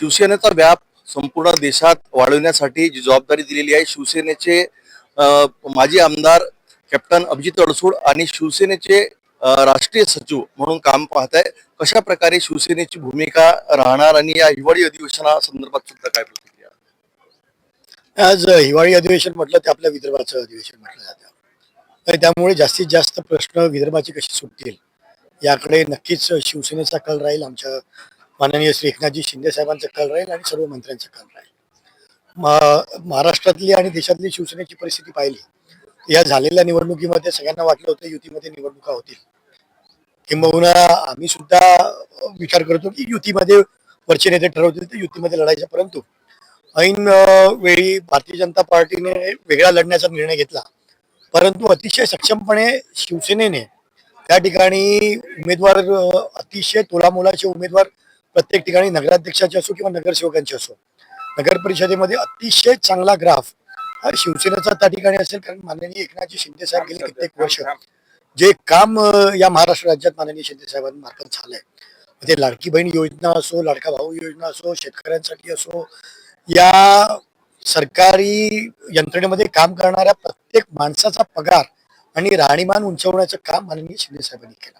शिवसेनेचा व्याप संपूर्ण देशात वाढवण्यासाठी जी जबाबदारी दिलेली आहे शिवसेनेचे माजी आमदार कॅप्टन अभिजित अडसूड आणि शिवसेनेचे राष्ट्रीय सचिव म्हणून काम पाहत आहे कशा प्रकारे शिवसेनेची भूमिका राहणार आणि या हिवाळी अधिवेशना संदर्भात सुद्धा काय प्रतिक्रिया? आज हिवाळी अधिवेशन म्हटलं ते आपल्या विदर्भाचं अधिवेशन म्हटलं जातं. त्यामुळे जास्तीत जास्त प्रश्न विदर्भाचे कसे सुटतील याकडे नक्कीच शिवसेनेचा कल राहील आमच्या माननीय श्री एकनाथजी शिंदे साहेबांचा कल राहील आणि सर्व मंत्र्यांचा कल राहील. महाराष्ट्रातली आणि देशातली शिवसेनेची परिस्थिती पाहिली या झालेल्या निवडणुकीमध्ये सगळ्यांना वाटलं होतं युतीमध्ये निवडणुका होतील. किंबहुना आम्ही सुद्धा विचार करतो की युतीमध्ये वरचे नेते ठरवतील तर युतीमध्ये लढायचं. परंतु ऐन वेळी भारतीय जनता पार्टीने वेगळा लढण्याचा निर्णय घेतला. परंतु अतिशय सक्षमपणे शिवसेनेने त्या ठिकाणी उमेदवार अतिशय तोलामोलाचे उमेदवार प्रत्येक ठिकाणी नगराध्यक्षाचे असो किंवा नगरसेवकांचे असो. नगर परिषदेमध्ये अतिशय चांगला ग्राफ हा शिवसेनेचा त्या ठिकाणी असेल कारण माननीय एकनाथजी शिंदे साहेब गेले कित्येक वर्ष. जे काम या महाराष्ट्र राज्यात माननीय शिंदे साहेबांमार्फत झालंय. ते लाडकी बहीण योजना असो लाडका भाऊ योजना असो शेतकऱ्यांसाठी असो या सरकारी यंत्रणेमध्ये काम करणाऱ्या प्रत्येक माणसाचा पगार आणि राहणीमान उंचवण्याचं काम माननीय शिंदे साहेबांनी केलं.